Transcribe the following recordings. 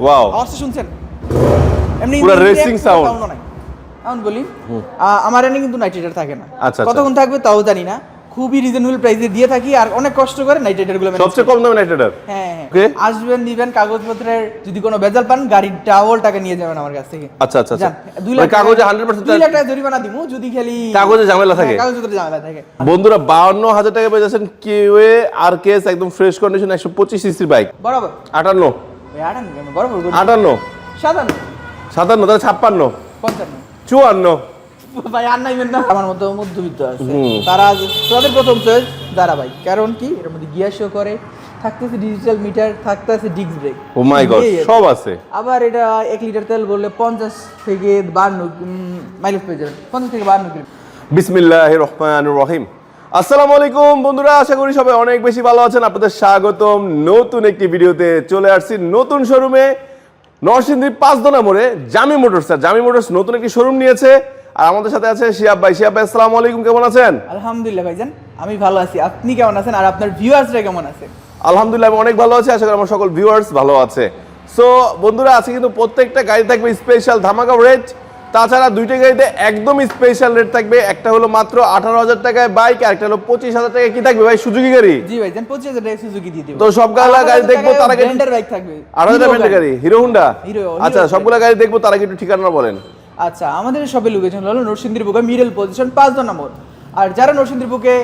Wow আওয়াজটা শুনছেন? এমনি পুরা ও নাই। এখন বলি আমার এনে কিন্তু নাইট রাইডার থাকে না। আচ্ছা, আচ্ছা। কতক্ষণ থাকবে তাও জানি না। খুবই রিজনেবল প্রাইসে দিয়ে থাকি আর অনেক কষ্ট করে নাইট রাইডারগুলো সবচেয়ে কম দামে নাইট রাইডার হ্যাঁ হ্যাঁ। আসবেন নিবেন কাগজপত্রের যদি কোনো বেজাল পান গাড়ির ডাবল টাকা নিয়ে যাবেন আমার কাছ থেকে। আচ্ছা আচ্ছা আচ্ছা। যান, দুই মানে লাখ কাগজে টাকা- 100% দুই লাখ টাকা জরিমানা দিমু যদি খালি কাগজে ঝামেলা থাকে? হ্যাঁ, কাগজপত্রে ঝামেলা থাকে। বন্ধুরা বাউন্ন হাজার টাকা পেয়ে যাচ্ছেন কিউএ আর কেস একদম ফ্রেশ কন্ডিশন একশো পঁচিশ সিসির বাইক বরাবর। আটান্ন। এই আটান্ন সাতান্ন। সাতান্ন তাহলে ছাপ্পান্ন। পঞ্চান্ন। চুয়ান্ন। ভাই আর নাইবেন না আমার মতো মধ্যবিত্ত আছে। তারা তাদের প্রথম চয়েস যারা ভাই। কারণ কি? এর মধ্যে গিয়ার শো করে থাকতেছে ডিজিটাল মিটার থাকতেছে ডিস্ক ব্রেক ও মাই গড সব আছে। আবার এটা এক লিটার তেল বললে পঞ্চাশ থেকে বান্ন মাইলেজ পেয়ে যাবেন। পঞ্চাশ থেকে বান্ন কিলো। বিসমিল্লাহ রহমান রহিম। আসসালামু আলাইকুম বন্ধুরা আশা করি সবাই অনেক বেশি ভালো আছেন। আপনাদের স্বাগতম। নতুন একটি ভিডিওতে চলে আসছি নতুন শোরুমে নরসিংদী পাঁচদোনা মোড়ে জামি মোটরস। আর জামি মোটরস নতুন একটি শোরুম নিয়েছে। আর আমাদের সাথে আছে শিয়াব ভাই। শিয়াব ভাই আসসালামু আলাইকুম কেমন আছেন? আলহামদুলিল্লাহ ভাইজান আমি ভালো আছি। আপনি কেমন আছেন? আর আপনার ভিউয়ার্সরা কেমন আছে? আলহামদুলিল্লাহ আমি অনেক ভালো আছি। আশা করি আমার সকল ভিউয়ার্স ভালো আছে। সো বন্ধুরা আছে কিন্তু প্রত্যেকটা গাড়ি থাকবে স্পেশাল ধামাকা রেট তাছাড়া দুইটা গাড়িতে একদম স্পেশাল রেট থাকবে। একটা হলো মাত্র আঠারো হাজার টাকায় বাইক আর একটা হলো পঁচিশ হাজার টাকায় কি থাকবে ভাই? সুজুকি গাড়ি? জি ভাইজান পঁচিশ হাজার টাকা সুজুকি দিয়ে দিব। তো সব গালা গাড়ি দেখব তার আগে বাইক থাকবে। আঠারো হাজার গাড়ি হিরো হুন্ডা আচ্ছা। সবগুলা গাড়ি দেখব তার আগে একটু ঠিকানা বলেন। আচ্ছা আমাদের সবের লোকেশন হলো নরসিংদীর বুকে মিডল পজিশন পাঁচ নম্বর। আর যারা নরসিংদীর বুকে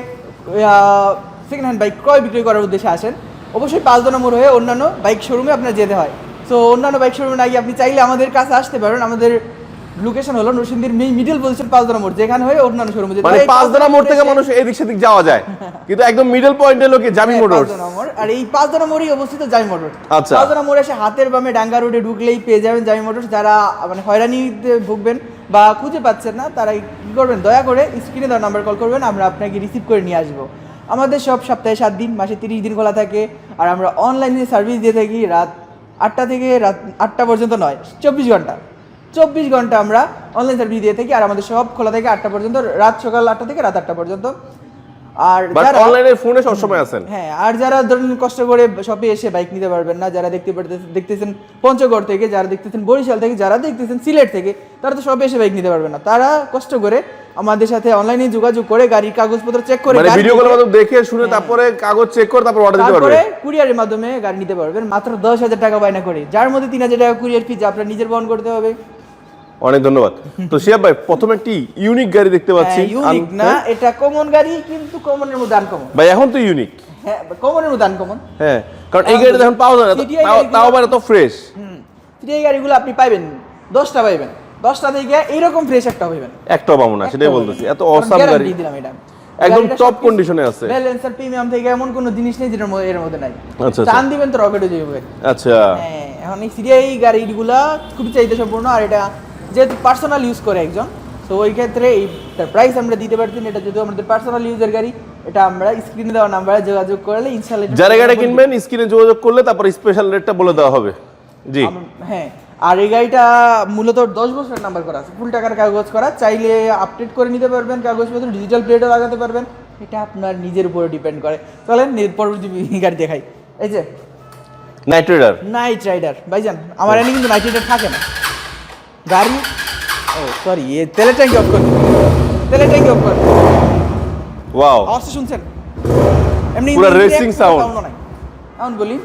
সেকেন্ড হ্যান্ড বাইক ক্রয় বিক্রয় করার উদ্দেশ্যে আসেন অবশ্যই পাঁচ নম্বর হয়ে অন্যান্য বাইক শোরুমে আপনার যেতে হয়। তো অন্যান্য বাইক শোরুমে না গিয়ে আপনি চাইলে আমাদের কাছে আসতে পারেন আমাদের লোকেশন হলো নরসিংদীর মিডল পজিশন পাঁচ নম্বর যেখানে হয়ে অন্যান্য শোরুমে মানে। এই পাঁচ দানা মোড় থেকে মানুষ এদিক সেদিক যাওয়া যায়। কিন্তু একদম মিডল পয়েন্টে লোকে জামি হ্যাঁ, মোটরস মোড়। আর এই পাঁচজনা মোড়ই অবস্থিত জামি মোটর আচ্ছা। পাঁচজনা মোড় এসে হাতের বামে ডাঙ্গা রোডে ঢুকলেই পেয়ে যাবেন জামি মোটরস যারা মানে হয়রানিতে ভুগবেন বা খুঁজে পাচ্ছেন না তারা কি করবেন? দয়া করে স্ক্রিনে দেওয়া নাম্বার কল করবেন আমরা আপনাকে রিসিভ করে নিয়ে আসব। আমাদের সব সপ্তাহে সাত দিন মাসে তিরিশ দিন খোলা থাকে। আর আমরা অনলাইনে সার্ভিস দিয়ে থাকি রাত আটটা থেকে রাত আটটা পর্যন্ত নয় চব্বিশ ঘণ্টা। চব্বিশ ঘণ্টা আমরা অনলাইন সার্ভিস দিয়ে থাকি আর আমাদের সব খোলা থাকে আটটা পর্যন্ত রাত সকাল আটটা থেকে রাত আটটা পর্যন্ত। আর যারা- অনলাইনে ফোনে সবসময় আছেন। হ্যাঁ আর যারা ধরুন কষ্ট করে শপে এসে বাইক নিতে পারবেন না যারা দেখতে দেখতেছেন পঞ্চগড় থেকে যারা দেখতেছেন বরিশাল থেকে যারা দেখতেছেন সিলেট থেকে তারা তো শপে এসে বাইক নিতে পারবেন না। তারা কষ্ট করে আমাদের সাথে অনলাইনে যোগাযোগ করে গাড়ির কাগজপত্র চেক করে মানে ভিডিও কলের মাধ্যমে দেখে শুনে তারপরে কাগজ চেক করে তারপর অর্ডার দিতে পারবে। তারপরে কুরিয়ারের মাধ্যমে গাড়ি নিতে পারবেন। মাত্র দশ হাজার টাকা বায়না করে। যার মধ্যে তিন হাজার টাকা কুরিয়ার ফি যা আপনার নিজের বহন করতে হবে। অনেক ধন্যবাদ। তো শিয়াব ভাই প্রথমে একটি ইউনিক গাড়ি দেখতে পাচ্ছি। ইউনিক না এটা কমন গাড়ি কিন্তু কমনের মধ্যে আনকমন ভাই এখন তো ইউনিক হ্যাঁ কমনের মধ্যে আনকমন হ্যাঁ কারণ এই গাড়িটা এখন পাওয়া যায় না তাও- আবার এত ফ্রেশ হুম এই গাড়িগুলো আপনি পাইবেন দশটা পাইবেন। দশটা থেকে এইরকম ফ্রেশ একটা পাইবেন। একটা পাবো না সেটাই বলতেছি। এত অসাম গাড়ি। দিলাম এটা। একদম condition এ আছে। ব্যালেন্সার প্রিমিয়াম থেকে এমন কোনো জিনিস নেই যেটার মধ্যে এর মধ্যে নাই। আচ্ছা, টান দিবেন তো রকেটে যাবে। আচ্ছা। হ্যাঁ এখন এই সিরিয়াই গাড়িগুলা খুবই চাহিদা সম্পূর্ণ আর এটা যেহেতু পার্সোনাল ইউজ করে একজন তো ওই ক্ষেত্রে এই প্রাইস আমরা দিতে পারছি না এটা যেহেতু আমাদের পার্সোনাল ইউজের গাড়ি এটা আমরা স্ক্রিনে দেওয়া নাম্বারে যোগাযোগ করলে ইনশাল্লাহ এটা- যারা গাড়ি কিনবেন স্ক্রিনে যোগাযোগ করলে তারপর স্পেশাল রেটটা বলে দেওয়া হবে। জি। হ্যাঁ আর এই গাড়িটা মূলত দশ বছরের নাম্বার করা আছে ফুল টাকার কাগজ করা চাইলে আপডেট করে নিতে পারবেন কাগজপত্র ডিজিটাল প্লেটও লাগাতে পারবেন এটা আপনার নিজের উপরে ডিপেন্ড করে। চলেন পরবর্তী গাড়ি দেখাই। এই যে নাইট রাইডার নাইট রাইডার ভাইজান আমার এনে কিন্তু নাইট রাইডার থাকে না। গাড়ি? ও সরি এ তেলের ট্যাঙ্কি অফ করে দিন। তেলের ট্যাঙ্কি অফ করে দিন। ওয়াও আওয়াজটা শুনছেন? এমনি পুরা ও নাই। এখন বলি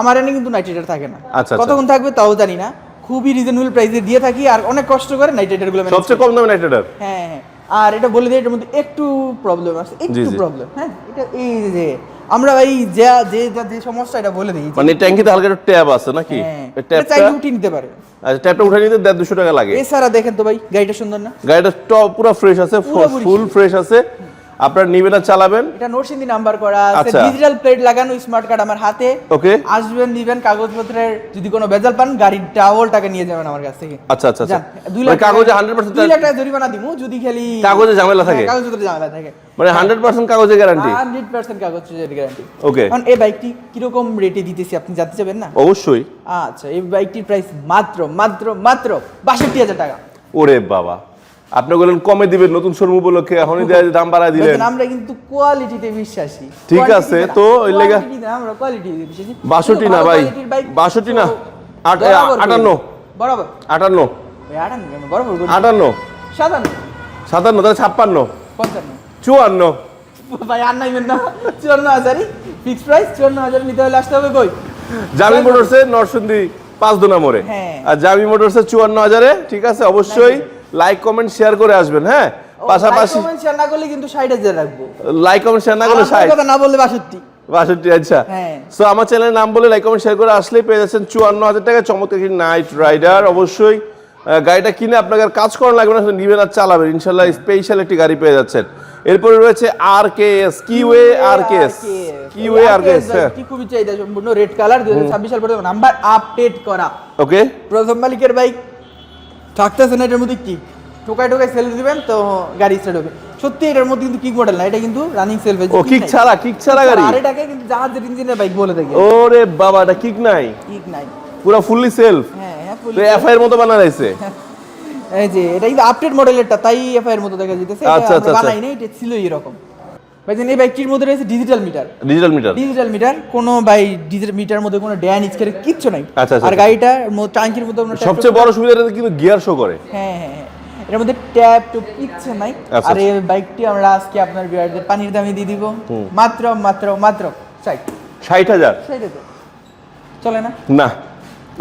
আমার এনে কিন্তু নাইট রাইডার থাকে না। আচ্ছা, আচ্ছা। কতক্ষণ থাকবে তাও জানি না। খুবই রিজনেবল প্রাইসে দিয়ে থাকি আর অনেক কষ্ট করে নাইট রাইডারগুলো সবচেয়ে। কম দামে নাইট রাইডার হ্যাঁ হ্যাঁ আর এটা বলে দিই এটার মধ্যে একটু প্রবলেম আছে একটু প্রবলেম হ্যাঁ? এটা এই যে আমরা ভাই যে যে যা- সমস্যা এটা বলে দিই মানে ট্যাঙ্কিতে হালকা একটু ট্যাব আছে নাকি? হ্যাঁ এই ট্যাবটা চাইলে উঠিয়ে নিতে পারে। আচ্ছা ট্যাবটা উঠে নিতে দেড় দুশো টাকা লাগে। এছাড়া দেখেন তো ভাই গাড়িটা সুন্দর না? গাড়িটা টপ পুরো ফ্রেশ আছে ফুল ফ্রেশ আছে। আপনার নিবেন চালাবেন? এটা নরসিংদী নাম্বার করা আছে। আচ্ছা। ডিজিটাল প্লেট লাগানো স্মার্ট কার্ড আমার হাতে। ওকে। আসবেন নিবেন কাগজপত্রের যদি কোনো বেজাল পান গাড়ির ডাবল টাকা নিয়ে যাবেন আমার কাছ থেকে। আচ্ছা আচ্ছা আচ্ছা। দুই মানে লাখ কাগজে টাকা- হান্ড্রেড পার্সেন্ট দুই লাখ টাকা জরিমানা দিমু যদি খালি কাগজে ঝামেলা থাকে? কাগজপত্রে ঝামেলা থাকে। মানে হান্ড্রেড পার্সেন্ট কাগজে গ্যারান্টি হান্ড্রেড পার্সেন্ট কাগজ গ্যারান্টি ওকে। এখন এই বাইকটি কীরকম রেটে দিতেছি আপনি জানতে চাবেন না? অবশ্যই। আচ্ছা এই বাইকটির প্রাইস মাত্র মাত্র মাত্র বাষট্টি হাজার টাকা। ওরে বাবা। আপনি বললেন কমে দিবেন নতুন শোরুম উপলক্ষে এখনই দেয়া দাম বাড়ায় দিলেন। আমরা কিন্তু কোয়ালিটিতে বিশ্বাসী। ঠিক আছে, তো ওই লেগা- আমরা কোয়ালিটি বিশ্বাসী। বাষট্টি কিন্তু না ভাই, quality-র bike বাষট্টি না। তো আট- এ, বরাবর করে আটান্ন। দিই। বরাবর। আটান্ন। এই আটান্ন কেন? বরাবর করে দিই। আটান্ন সাতান্ন। সাতান্ন তাহলে ছাপ্পান্ন। পঞ্চান্ন। চুয়ান্ন। ভাই আর নাইবেন না। চুয়ান্ন হাজারই। ফিক্স প্রাইস চুয়ান্ন হাজার নিতে হলে আসতে হবে কই? জামি মোটরসে নরসিংদী পাঁচ দোনা মোড়ে। হ্যাঁ। আর জামি মোটরসে চুয়ান্ন হাজারে ঠিক আছে অবশ্যই। লাইক কমেন্ট শেয়ার করে আসবেন হ্যাঁ? পাশাপাশি কমেন্ট শেয়ার না করলে কিন্তু ষাট হাজার রাখব। লাইক কমেন্ট শেয়ার না করলে আর আপনার ষাট। কথা না বললে বাষট্টি। বাষট্টি আচ্ছা। হ্যাঁ। সো আমার চ্যানেলের নাম বলে লাইক কমেন্ট শেয়ার করে আসলেই পেয়ে যাচ্ছেন চুয়ান্ন হাজার টাকা চমৎকার একটি নাইট রাইডার অবশ্যই গাড়িটা কিনে আপনাকে আর কাজ করা লাগবে না নিবেন আর চালাবেন। ইনশাল্লাহ স্পেশাল একটি গাড়ি পেয়ে যাচ্ছেন। এরপরে রয়েছে আর কে এস কিওয়ে আর কে এস কিওয়ে আর কে এস হ্যাঁ। কি খুবই চাহিদা সম্পূর্ণ রেড কালার দুই হাজার ছাব্বিশ সাল পর্যন্ত নাম্বার আপডেট করা। ওকে প্রথম মালিকের বাইক থাকতেছে না এটার মধ্যে কি টোকায় টোকায় সেল দিবেন তো গাড়ি স্টার্ট হবে। সত্যি এটার মধ্যে কিন্তু কিক মডেল না এটা কিন্তু রানিং সেলফ ও কিক ছাড়া কিক ছাড়া গাড়ি? আর এটাকে কিন্তু জাহাজের ইঞ্জিনের বাইক বলে থাকে। ওরে বাবা এটা কিক নাই? কিক নাই। পুরো ফুললি সেলফ হ্যাঁ হ্যাঁ তো এফআই এর মতো বানা রয়েছে এই যে এটা কিন্তু আপডেট মডেলেরটা তাই এফআই এর মতো দেখা যেতেছে আচ্ছা, আচ্ছা, আচ্ছা। বানাই নাই এটা ছিল এরকম। ভাই এই বাইকটির মধ্যে রয়েছে digital meter digital meter digital meter কোনো ডিজিটাল মিটার মধ্যে কোনো ড্যান ইচকারে কিচ্ছু নাই। আচ্ছা, আচ্ছা, আর আচ্ছা। গাড়িটার টাঙ্কির মধ্যে সবচেয়ে বড় সুবিধা এটা কিন্তু গিয়ার শো করে। হ্যাঁ হ্যাঁ হ্যাঁ। এর মধ্যে ট্যাপ টুপ কিচ্ছু নাই। আর এই বাইকটি আমরা আজকে আপনার বিয়ারদের পানির দামে দিয়ে দিব। মাত্র মাত্র মাত্র ষাট। হাজার? তো চলে না? না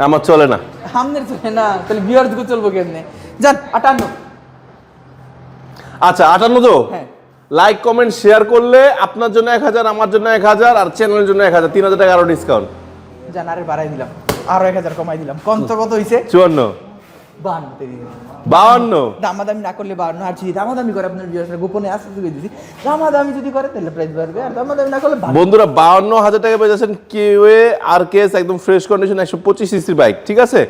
আমার চলে না। আমাদের চলে না। তাহলে বিয়ার দিকে চলবো কেমনে? যান আটান্ন। আচ্ছা আটান্ন তো? হ্যাঁ। লাইক কমেন্ট শেয়ার করলে আপনার জন্য এক হাজার আমার জন্য এক হাজার আর চ্যানেলের জন্য এক হাজার। তিন হাজার টাকা আরও ডিসকাউন্ট যান আরে বাড়াই দিলাম। আরও এক হাজার কমাই দিলাম। কত কত হয়েছে চুয়ান্ন। দামাদামি না করলে আর যদি দামাদামি করে আপনার গোপনে আসতে দামাদামি যদি করে তাহলে প্রাইস বাড়বে। আর দামাদামি না করলে বন্ধুরা বাউন্ন হাজার টাকা পেয়ে যাচ্ছেন কিউএ আর কেস একদম ফ্রেশ কন্ডিশন একশো পঁচিশ সিসির বাইক ঠিক আছে?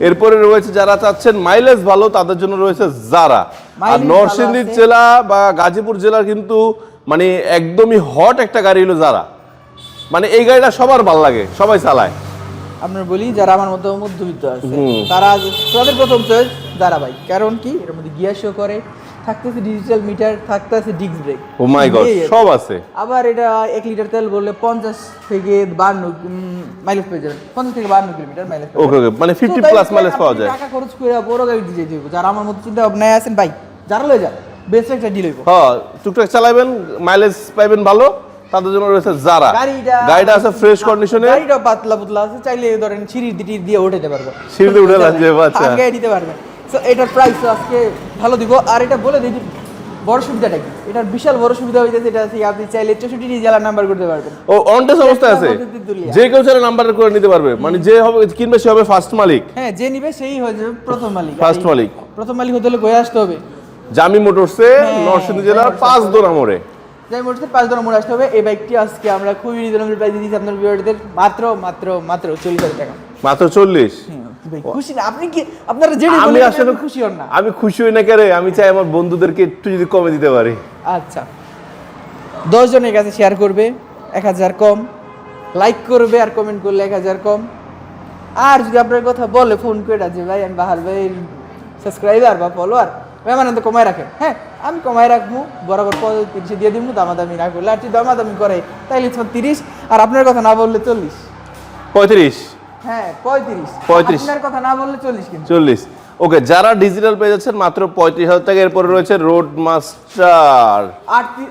এরপরে রয়েছে যারা চাচ্ছেন মাইলেজ ভালো তাদের জন্য রয়েছে জারা আর নরসিংদীর নরসিংদী জেলা বা গাজীপুর জেলার কিন্তু মানে একদমই হট একটা গাড়ি হলো যারা মানে এই গাড়িটা সবার ভালো লাগে সবাই চালায়। আমরা বলি যারা আমার মতো মধ্যবিত্ত আছে তারা তাদের প্রথম চয়েস দাঁড়াবাই কারণ কি? এর মধ্যে গিয়াসও করে থাকতেছে ডিজিটাল মিটার থাকতেছে ডিস্ক ব্রেক ও মাই গড সব আছে। আবার এটা এক লিটার তেল বললে পঞ্চাশ থেকে বান্ন মাইলেজ পেয়ে যাবেন। পঞ্চাশ থেকে বান্ন কিলোমিটার মাইলেজ ওকে ওকে মানে ফিফটি প্লাস মাইলেজ পাওয়া যায়। টাকা খরচ করে বড় গাড়ি দিয়ে দিব যারা আমার মতো চিন্তা ভাবনায় আছেন ভাই যারা লয়ে যান বেস্ট একটা ডিল হইব। হ্যাঁ টুকটাক চালাবেন মাইলেজ পাইবেন ভালো তাদের জন্য রয়েছে জারা গাড়িটা গাড়িটা আছে ফ্রেশ কন্ডিশনে গাড়িটা পাতলা পুতলা আছে চাইলে ধরেন দিটি দিয়ে উঠাতে পারব। সিঁড়িতে উঠে লাগছে, আচ্ছা। আগে দিতে পারবেন। তো এটার প্রাইস আজকে ভালো দিব। আর এটা বলে দিই বড় সুবিধাটা কি? এটার বিশাল বড় সুবিধা হইতেছে এটা হচ্ছে আপনি চাইলে চৌষট্টি জেলার নাম্বার করতে পারবেন। ও অনটেস অবস্থায় আছে। যে কেউ চাইলে নাম্বার করে নিতে পারবে। মানে যে হবে কিনবে সে হবে ফার্স্ট মালিক। হ্যাঁ যে নিবে সেই হয়ে যাবে প্রথম মালিক। ফার্স্ট মালিক। প্রথম মালিক হতে হলে বয়ে আসতে হবে। জামি মোটরসে হ্যাঁ, নরসিংদী জেলার পাঁচ মোটরসে। দোনা মোড়ে যাই মোটরসে পাঁচ ধরে মোড় আসতে হবে। এই বাইকটি আজকে আমরা খুবই রিজনেবল প্রাইসে দিয়েছি আপনার ভিউয়ারদের মাত্র মাত্র মাত্র চল্লিশ হাজার টাকা। মাত্র চল্লিশ? হ্যাঁ, খুশি না। আপনি কি আপনারা জেনে আমি আসলে খুশি হন না। আমি খুশি হই না কেন আমি চাই আমার বন্ধুদেরকে একটু যদি কমে দিতে পারি। আচ্ছা। দশ জনের কাছে শেয়ার করবে এক হাজার কম। লাইক করবে আর কমেন্ট করলে এক হাজার কম। আর যদি আপনার কথা বলে ফোন করে যে ভাই আমি বাহার ভাই সাবস্ক্রাইবার বা ফলোয়ার ভাই আমার তো কমায় রাখেন। হ্যাঁ আমি কমায় রাখব। বরাবর তিরিশে দিয়ে দিব দামাদামি না করলে আর যদি দামাদামি করে তাইলে তিরিশ আর আপনার কথা না বললে চল্লিশ। পঁয়ত্রিশ। হ্যাঁ পঁয়ত্রিশ। 35 আপনার কথা না বললে কিন্তু। ওকে যারা ডিজিটাল পেয়ে যাচ্ছেন মাত্র পঁয়ত্রিশ হাজার টাকা এরপরে রয়েছে রোড মাস্টার আর তি-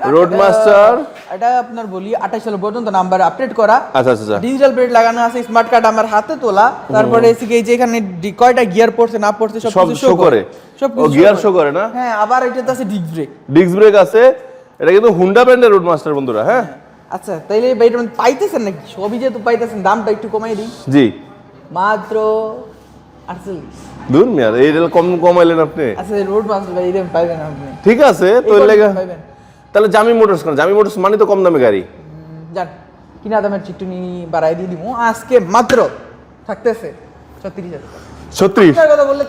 এটা- আপনার বলি আঠাশ সাল পর্যন্ত নাম্বার আপডেট করা। আচ্ছা আচ্ছা আচ্ছা। ডিজিটাল প্লেট লাগানো আছে স্মার্ট কার্ড আমার হাতে তোলা। তারপরে এসে যে এখানে কয়টা গিয়ার পড়ছে না পড়ছে সব show করে। সব gear show করে না? হ্যাঁ আবার এটাতে আছে ডিস্ক ব্রেক ডিস্ক ব্রেক আছে। এটা কিন্তু হুন্ডা ব্র্যান্ডের রোড মাস্টার বন্ধুরা হ্যাঁ। আচ্ছা তাইলে এই মানে পাইতেছেন নাকি? সবই যেহেতু পাইতেছেন দামটা একটু কমাই দিই। জি। মাত্র আটচল্লিশ। দূর মিয়ার এই রেল কম কমাইলেন আপনি। আচ্ছা রোড ভাই এরকম পাইবেন আপনি। ঠিক আছে তো লেগে তাহলে জামি মোটরস কেন? জামি মোটরস মানে তো কম দামে গাড়ি। যান কিনা দামের চিটুনি বাড়াই দিয়ে দিব আজকে মাত্র থাকতেছে ছত্রিশ হাজার ছত্রিশ। কথা বললে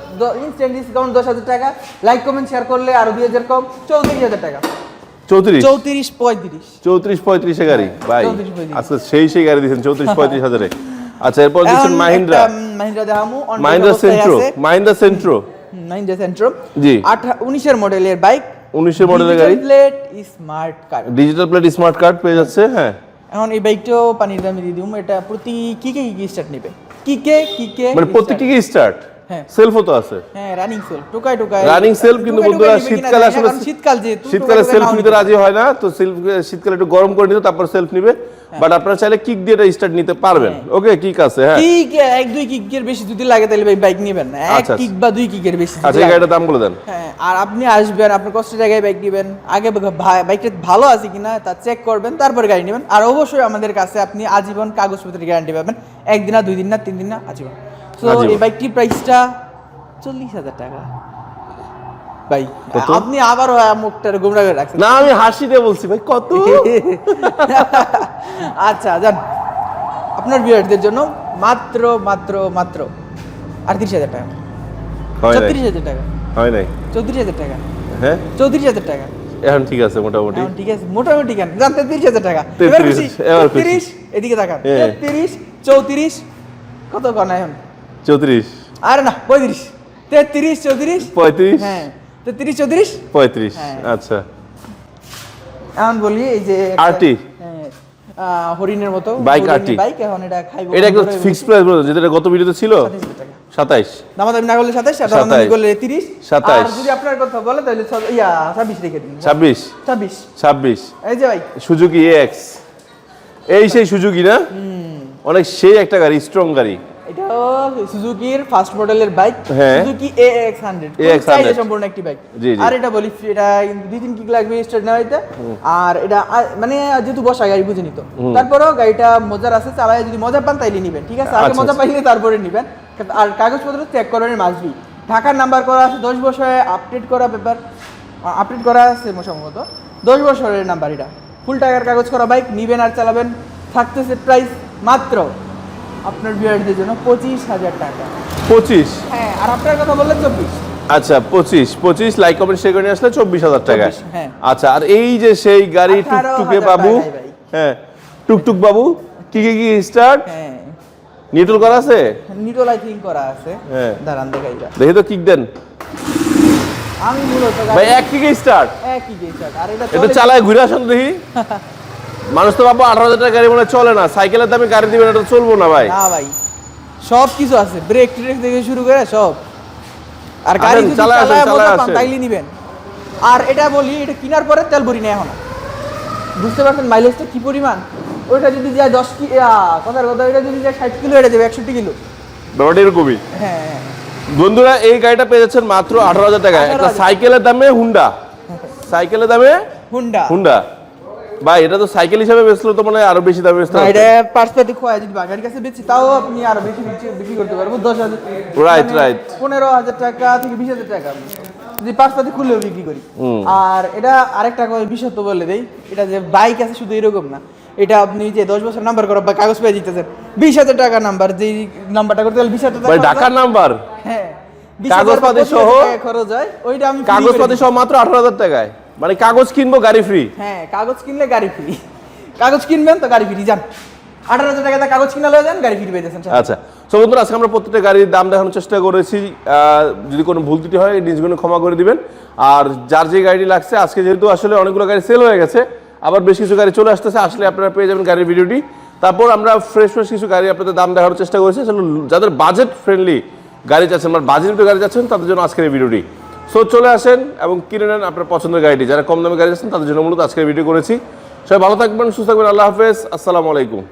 ইনস্ট্যান্ট ডিসকাউন্ট দশ হাজার টাকা। লাইক কমেন্ট শেয়ার করলে আরও দুই হাজার কম। চৌত্রিশ হাজার টাকা। চৌত্রিশ? চৌত্রিশ পঁয়ত্রিশ। চৌত্রিশ পঁয়ত্রিশে গাড়ি ভাই। 34 35 আজকে সেই সেই গাড়ি দিচ্ছেন চৌত্রিশ পঁয়ত্রিশ হাজারে। আচ্ছা এরপর এখন মাহিন্দ্রা। মাহিন্দ্রা দেখামু মাহিন্দ্রা সেন্ট্রো মাহিন্দ্রা সেন্ট্রো মাহিন্দ্রা সেন্ট্রো জি। উনিশের মডেলের বাইক। উনিশের মডেলের গাড়ি। Plate smart card digital plate smart card পেয়ে যাচ্ছে হ্যাঁ। এখন এই বাইকটাও পানির দামে দিয়ে দিব। এটা প্রতি কি কি কি স্টার্ট নেবে? কিকে কিকে মানে প্রত্যেকটি কি স্টার্ট হ্যাঁ। সেলফও তো আছে। হ্যাঁ রানিং রানিং সেলফ কিন্তু বন্ধুরা শীতকালে আসলে শীতকাল যেহেতু সেলফ নিতে রাজি হয় না তো সেলফ শীতকালে একটু গরম করে নিতে তারপর সেলফ নিবে। হ্যাঁ। বাট আপনারা চাইলে কিক দিয়ে এটা স্টার্ট নিতে পারবেন। ওকে কিক আছে হ্যাঁ। কিক এক দুই কিকের বেশি যদি লাগে তাহলে ভাই বাইক নেবেন না। এক আচ্ছা, কিক বা দুই কিকের বেশি আচ্ছা গাড়িটার দাম বলে দেন। হ্যাঁ আর আপনি আসবেন আপনার কষ্টের জায়গায় বাইক নেবেন। আগে বাইকটা ভালো আছে কিনা তা চেক করবেন তারপরে গাড়ি নেবেন। আর অবশ্যই আমাদের কাছে আপনি আজীবন কাগজপত্রের গ্যারান্টি পাবেন। একদিন না দুই দিন না তিন দিন না আজীবন। তো এই বাইকটির প্রাইসটা চল্লিশ হাজার টাকা। ভাই আপনি আবারও মুখটার গুমরা করে রাখছেন। না আমি হাসি দিয়ে বলছি ভাই কত? আচ্ছা যান। আপনার বিয়ারদের জন্য মাত্র মাত্র মাত্র আটত্রিশ হাজার টাকা। ছত্রিশ হাজার টাকা। হয় নাই। চৌত্রিশ হাজার টাকা। হ্যাঁ? চৌত্রিশ হাজার টাকা। এখন ঠিক আছে মোটামুটি। ঠিক আছে মোটামুটি কেন? জান তেত্রিশ হাজার টাকা। এবার 33, খুশি। এবার খুশি। তেত্রিশ এদিকে তাকান। হ্যাঁ। তেত্রিশ চৌত্রিশ কত কন এখন? চৌত্রিশ। আরে না পঁয়ত্রিশ। তেত্রিশ চৌত্রিশ? পঁয়ত্রিশ? হ্যাঁ। তেত্রিশ চৌত্রিশ? পঁয়ত্রিশ হ্যাঁ। আচ্ছা। এখন বলি এই যে RT হ্যাঁ, হরিণের মতো। হরিণের RT বাইক এখন এটা খাইবো। এটা একটা ফিক্সড প্রাইস বলে যেটা গত ভিডিওতে ছিল? সাতাইশ হাজার টাকা। সাতাইশ। দামাদামি না করলে সাতাইশ আর দামাদামি করলে তিরিশ। সাতাইশ। আর যদি আপনার কথা বলে তাহলে ইয়া ছাব্বিশ রেখে দিন। ছাব্বিশ। ছাব্বিশ। ছাব্বিশ। এই যে ভাই। সুজুকি এক্স এই সেই সুজুকি না? অনেক সেই একটা গাড়ি স্ট্রং গাড়ি। এটাও সুজুকির ফার্স্ট মডেলের bike. Suzuki AX hundred AX 100 সম্পূর্ণ একটি বাইক। আর এটা বলি এটা দুই তিন কিক লাগবে স্টার্ট নেওয়াইতে। আর এটা মানে যেহেতু বসা গাড়ি বুঝে নিত। তারপরেও গাড়িটা মজার আছে চালায় যদি মজা পান তাইলে নিবেন ঠিক আছে? আগে আচ্ছা, মজা আচ্ছা। পাইলে তারপরে নিবেন। আর কাগজপত্র চেক করবেন মাসবি ঢাকার নাম্বার করা আছে দশ বছরে আপডেট করা পেপার আপডেট করা আছে সম্ভবত। দশ বছরের নাম্বার এটা। ফুল টাকার কাগজ করা বাইক নিবেন আর চালাবেন। থাকতেছে প্রাইস মাত্র আপনার বিয়ারদের জন্য পঁচিশ হাজার টাকা। পঁচিশ? হ্যাঁ আর আপনার কথা বললেন চব্বিশ। আচ্ছা পঁচিশ পঁচিশ লাইক কমেন্ট শেয়ার করে আসলে চব্বিশ হাজার টাকা। হ্যাঁ। আচ্ছা আর এই যে সেই গাড়ি 18,000 টুকটুকে বাবু। হ্যাঁ টুকটুক বাবু কি কি কি স্টার্ট হ্যাঁ। নিউট্রাল করা আছে? নিটোল আই থিঙ্ক করা আছে। হ্যাঁ। দাঁড়ান দেখাইবা দেখি তো কিক দেন। আমি মূলত ভাই এক কিকে স্টার্ট একই গেছার আর এটা চলে- চালায় ঘুরে আসুন দেখি। মানুষ তো বাবা আঠারো হাজার টাকা গাড়ি মনে চলে না। সাইকেলের দামে গাড়ি দিবেন এটা চলবো না ভাই। না ভাই সব কিছু আছে। ব্রেক ট্রেক থেকে শুরু করে সব। আর গাড়ি যদি চালায় আসেন। তাইলে নিবেন। আর এটা বলি এটা কেনার পরে তেল ভরি নেই এখন। বুঝতে পারছেন মাইলেজটা কি পরিমাণ? ওইটা যদি যায় দশ কি কথার কথা ওইটা যদি যায় ষাট কিলো এটা যাবে একষট্টি কিলো। ব্যাপারটা এরকমই। হ্যাঁ হ্যাঁ বন্ধুরা এই গাড়িটা পেয়ে যাচ্ছেন মাত্র আঠারো হাজার টাকায়। একটা সাইকেলের দামে হুন্ডা। সাইকেলের দামে হুন্ডা। হুন্ডা। ভাই এটা তো সাইকেল হিসাবে বেচলো তো মানে আরও বেশি দামে বেচতে। এটা পার্টস পাতি খোয়া যদি বাগানের কাছে বেচি তাও আপনি আরও বেশি বিক্রি- করতে পারব। দশ হাজার। Right, মানে পনেরো হাজার টাকা থেকে বিশ হাজার টাকা। যদি পার্টস পাতি খুললেও বিক্রি করি। আর এটা আরেকটা বিশেষত্ব বলে দেই এটা যে বাইক আছে শুধু এরকম না এটা আপনি যে দশ বছর নাম্বার করা বা কাগজ পেয়ে দিতেছেন বিশ হাজার টাকা নাম্বার যেই নাম্বারটা করতে গেলে বিশ হাজার টাকা ঢাকার নাম্বার হ্যাঁ। কাগজপাতি সহ- খরচ হয় ওইটা আমি কাগজপাতি সহ মাত্র আঠারো হাজার টাকায়। মানে কাগজ কিনবো গাড়ি ফ্রি হ্যাঁ কাগজ কিনলে গাড়ি ফ্রি কাগজ কিনবেন তো গাড়ি ফ্রি যান। আঠারো হাজার টাকা কাগজ কিনা লয়ে যান গাড়ি ফ্রি পেয়ে যাচ্ছেন আচ্ছা। সো বন্ধুরা আজকে আমরা প্রত্যেকটা গাড়ির দাম দেখানোর চেষ্টা করেছি। যদি কোনো ভুল ত্রুটি হয় নিজগুলো ক্ষমা করে দিবেন। আর যার যে গাড়িটি লাগছে আজকে যেহেতু আসলে অনেকগুলো গাড়ি সেল হয়ে গেছে আবার বেশ কিছু গাড়ি চলে আসতেছে আসলে আপনারা পেয়ে যাবেন গাড়ির ভিডিওটি তারপর আমরা ফ্রেশ ফ্রেশ কিছু গাড়ি আপনাদের দাম দেখানোর চেষ্টা করেছি। যাদের বাজেট ফ্রেন্ডলি গাড়ি চাচ্ছেন মানে বাজেট গাড়ি চাচ্ছেন তাদের জন্য আজকের এই ভিডিওটি সো চলে আসেন এবং কিনে নেন আপনার পছন্দের গাড়িটি। যারা কম দামে গাড়ি আছেন তাদের জন্য মূলত আজকের ভিডিও করেছি। সবাই ভালো থাকবেন, সুস্থ থাকবেন, আল্লাহ হাফেজ। আসসালামু আলাইকুম।